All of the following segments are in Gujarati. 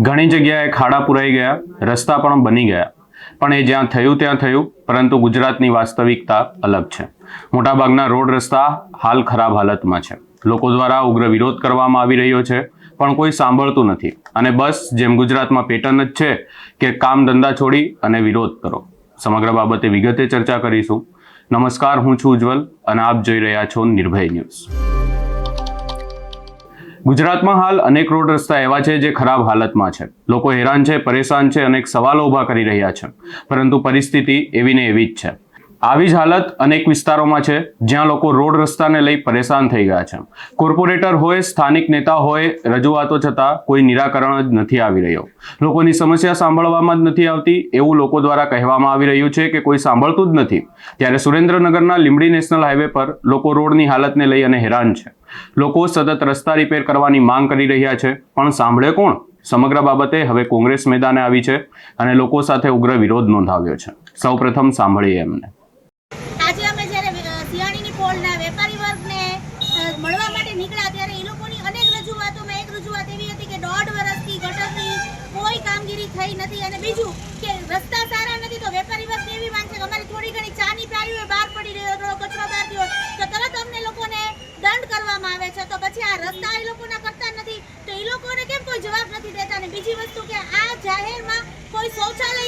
ઘણી જગ્યાએ ખાડા પુરાઈ ગયા, રસ્તા પણ બની ગયા. પણ એ જ્યાં થયું ત્યાં થયું, પરંતુ ગુજરાતની વાસ્તવિકતા અલગ છે. મોટાભાગના રોડ રસ્તા હાલ ખરાબ હાલતમાં છે. લોકો દ્વારા ઉગ્ર વિરોધ કરવામાં આવી રહ્યો છે, પણ કોઈ સાંભળતું નથી. અને બસ જેમ ગુજરાતમાં પેટર્ન જ છે કે કામ ધંધા છોડી અને વિરોધ કરો. સમગ્ર બાબતે વિગતે ચર્ચા કરીશું. નમસ્કાર, હું છું ઉજ્જવલ અને આપ જોઈ રહ્યા છો નિર્ભય ન્યૂઝ. ગુજરાતમાં હાલ અનેક રોડ રસ્તા એવા છે જે ખરાબ હાલતમાં છે. લોકો હેરાન છે, પરેશાન છે, અનેક સવાલો ઊભા કરી રહ્યા છે. પરંતુ પરિસ્થિતિ એવી ને એવી જ છે. આવી જ હાલત અનેક વિસ્તારોમાં છે, જ્યાં લોકો રોડ રસ્તાને લઈ પરેશાન થઈ ગયા છે. કોર્પોરેટર હોય, સ્થાનિક નેતા હોય, રજૂઆતો છતાં કોઈ નિરાકરણ જ નથી આવી રહ્યો. લોકોની સમસ્યા સાંભળવામાં જ નથી આવતી, એવું લોકો દ્વારા કહેવામાં આવી રહ્યું છે કે કોઈ સાંભળતું જ નથી. ત્યારે સુરેન્દ્રનગરના લીંબડી નેશનલ હાઈવે પર લોકો રોડની હાલતને લઈ અને હેરાન છે. લોકો સતત રસ્તા રિપેર કરવાની માંગ કરી રહ્યા છે, પણ સાંભળે કોણ? સમગ્ર બાબતે હવે કોંગ્રેસ મેદાને આવી છે અને લોકો સાથે ઉગ્ર વિરોધ નોંધાવ્યો છે. સૌપ્રથમ સાંભળીએ એમને. શિયાળીની પોલના વેપારી વર્ગને મળવા માટે નીકળ્યા ત્યારે એ લોકોની અનેક રજૂઆતોમાં એક રજૂઆત એવી હતી કે દોઢ વર્ષથી ગટરની કોઈ કામગીરી થઈ નથી અને બીજું કે રસ્તા સારા નથી તો વેપારી વર્ગની એવી માંગ છે કે અમારી થોડી ઘણી ચાની પ્યારી હોય બહાર પડી રહ્યો થોડો કચરો બહાર થયો તો તરત અમને લોકોને દંડ કરવામાં આવે છે. તો પછી આ રસ્તા એ લોકોના કરતા નથી, તો એ લોકોને કેમ કોઈ જવાબ નથી દેતા? અને બીજી વસ્તુ કે આ જાહેરમાં કોઈ શૌચાલય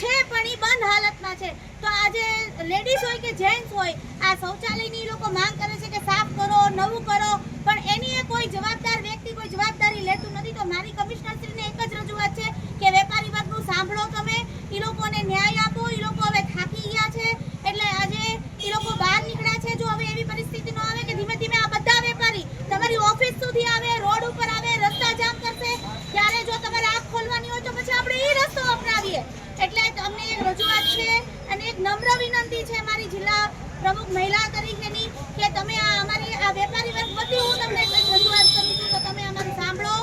છે પણ એ બંધ હાલતમાં છે. તો આજે લેડીઝ હોય કે જેન્ટ્સ હોય આ શૌચાલયની લોકો માંગ કરે છે કે સાફ કરો, નવું કરો, પણ એની કોઈ જવાબદાર વ્યક્તિ, કોઈ જવાબદારી લેતું નથી. તો મારી કમિશનરશ્રીને એક જ રજૂઆત છે કે વેપારી વર્ગનું સાંભળો તમે ઈ લોકોને ન્યાય આપો ઈ લોકો હવે થાકી ગયા છે એટલે આજે ઈ લોકો બહાર નીકળ્યા છે જો હવે એવી પરિસ્થિતિ ન આવે કે ધીમે ધીમે આ બધા વેપારી તમારી ઓફિસ સુધી આવે રોડ ઉપર આવે રસ્તા જામ કરશે ત્યારે જો તમારે આંખ ખોલવાની હોય તો પછી આપણે એ રસ્તો અપનાવીએ એટલે તમને એક રજૂઆત છે અને એક નમ્ર વિનંતી છે મારી જિલ્લા પ્રમુખ મહિલા તરીકેની કે તમે આ અમારી આ વેપારી વર્ગ વતી હું તમને કંઈક રજૂઆત કરું છું તો તમે અમારું સાંભળો.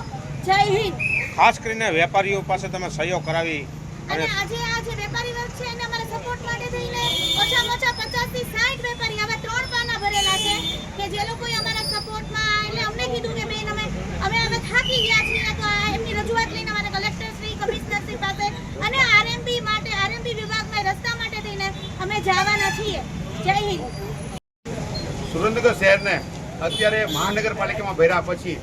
જય હિન્દ. ખાસ કરીને વેપારીઓ પાસે તમે સહયોગ કરાવી અને આજે આ જે વેપારી વર્ગ છે એને અમારા સપોર્ટ માટે થઈને ઓછામાં ઓછા પચાસથી 60 વેપારી હવે ત્રણ પાના ભરેલા છે કે જે લોકોએ અમારા સપોર્ટમાં એટલે અમને કીધું કે બેન અમે અમે હવે થાકી ગયા છીએ તો આ એમની રજૂઆત લઈને અમારે કલેક્ટર શ્રી કમિશનર શ્રી પાસે અને આરએમબી માટે આરએમબી વિભાગમાં રસ્તા માટે થઈને અમે જવાના છીએ. જય સુરેન્દ્રનગર શહેરને અત્યારે મહાનગરપાલિકામાં ભર્યા પછી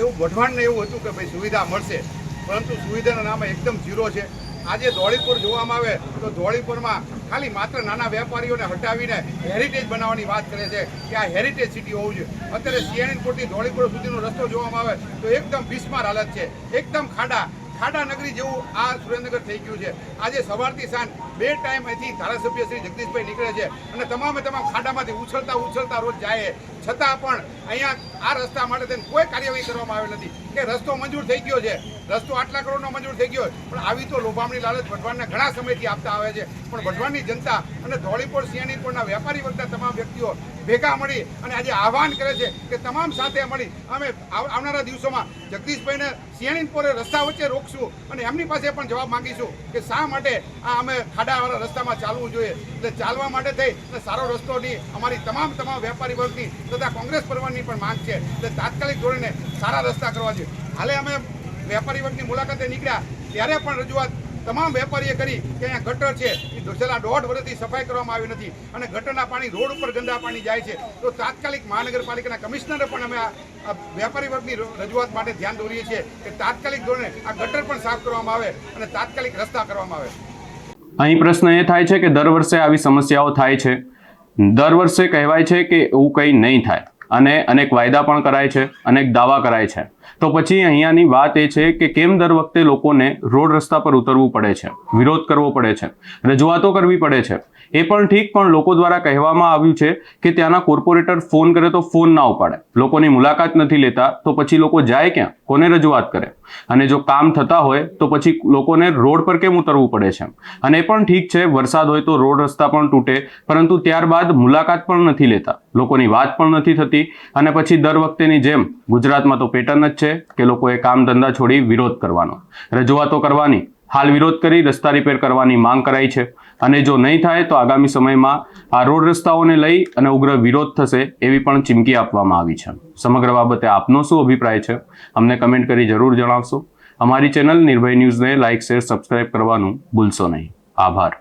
એવું વઢવાણને એવું હતું કે ભાઈ સુવિધા મળશે, પરંતુ સુવિધાના નામે એકદમ ઝીરો છે. આજે ધોળીપુર જોવામાં આવે તો ધોળીપુરમાં ખાલી માત્ર નાના વેપારીઓને હટાવીને હેરિટેજ બનાવવાની વાત કરે છે કે આ હેરિટેજ સિટી હોવું જોઈએ. અત્યારે સિયાણીપુરથી ધોળીપુર સુધીનો રસ્તો જોવામાં આવે તો એકદમ બિસ્માર હાલત છે. એકદમ ખાડા ખાડા નગરી જેવું આ સુરેન્દ્રનગર થઈ ગયું છે. આજે સવારથી સાંજ બે ટાઈમ અહીંથી ધારાસભ્ય શ્રી જગદીશભાઈ નીકળે છે અને તમામે તમામ ખાડામાંથી ઉછળતા ઉછળતા રોજ જાય છતાં પણ અહીંયા આ રસ્તા માટે થઈને કોઈ કાર્યવાહી કરવામાં આવેલ નથી. કે રસ્તો મંજૂર થઈ ગયો છે. રસ્તો આટલા કરોડનો મંજૂર થઈ ગયો પણ આવી તો લોભામણી લાલચ વઢવાણને ઘણા સમયથી આપતા આવે છે. પણ વઢવાણની જનતા અને ધોળીપોર સિયાણીપોરના વેપારી વર્ગના તમામ વ્યક્તિઓ ભેગા મળી અને આજે આહવાન કરે છે કે તમામ સાથે મળી. અમે આવનારા દિવસોમાં જગદીશભાઈને સિયાણીપોરે રસ્તા વચ્ચે રોકશું અને એમની પાસે પણ જવાબ માંગીશું કે શા માટે આ અમે ખાડાવાળા રસ્તામાં ચાલવું જોઈએ. એટલે ચાલવા માટે થઈ અને સારો રસ્તો નહીં, અમારી તમામ તમામ વેપારી વર્ગની તથા કોંગ્રેસ પરિવારની પણ માંગ છે. એટલે તાત્કાલિક ધોરણે સારા રસ્તા કરવા જોઈએ. હાલે અમે વેપારી વર્ગની મુલાકાતે નીકળ્યા, ત્યારે પણ રજૂઆત તમામ વેપારીએ કરી કે અહીંયા ગટર છે, એ છેલ્લા દોઢ વર્ષથી સફાઈ કરવામાં આવી નથી. અને ગટરના પાણી રોડ ઉપર ગંદા પાણી જાય છે. તો તાત્કાલિક મહાનગરપાલિકાના કમિશનરે પણ અમે આ વેપારી વર્ગની રજૂઆત માટે ધ્યાન દોરીએ છીએ કે તાત્કાલિક ધોરણે આ ગટર પણ સાફ કરવામાં આવે અને તાત્કાલિક રસ્તા કરવામાં આવે. અહીં પ્રશ્ન એ થાય છે કે દર વર્ષે આવી સમસ્યાઓ થાય છે. દર વર્ષે કહેવાય છે કે એવું કંઈ નહીં થાય. અને અનેક વાયદા પણ કરાય છે, અનેક દાવા કરાય છે. તો પછી અહીંયાની વાત એ છે કે કેમ દર વખતે લોકોને રોડ રસ્તા પર ઉતરવું પડે છે, વિરોધ કરવો પડે છે, રજૂઆતો કરવી પડે છે? એ પણ ઠીક, પણ લોકો દ્વારા કહેવામાં આવ્યું છે કે ત્યાંના કોર્પોરેટર ફોન કરે તો ફોન ના ઉપાડે. લોકોની મુલાકાત નથી લેતા, તો પછી લોકો જાય ક્યાં? કોને રજૂઆત કરે? અને જો કામ થતા હોય તો પછી લોકોને રોડ પર કેમ ઉતરવું પડે છે? અને એ પણ ઠીક છે, વરસાદ હોય તો રોડ રસ્તા પણ તૂટે, પરંતુ ત્યારબાદ મુલાકાત પણ નથી લેતા. લોકોની વાત પણ નથી થતી. અને પછી દર વખતેની જેમ ગુજરાતમાં તો પેટર્ન જ છે કે લોકોએ કામ ધંધા છોડી વિરોધ કરવાનો. રજૂઆતો કરવાની હાલ વિરોધ કરી રસ્તા રિપેર કરવાની માંગ કરાઈ છે. અને જો નહીં થાય તો આગામી સમયમાં આ રોડ રસ્તાઓને લઈ અને ઉગ્ર વિરોધ થશે એવી પણ ચીમકી આપવામાં આવી છે. સમગ્ર બાબતે આપનો શું અભિપ્રાય છે? અમને કમેન્ટ કરી જરૂર જણાવશો. અમારી ચેનલ નિર્ભય ન્યૂઝને લાઇક, શેર સબસ્ક્રાઇબ કરવાનું ભૂલશો નહીં. આભાર.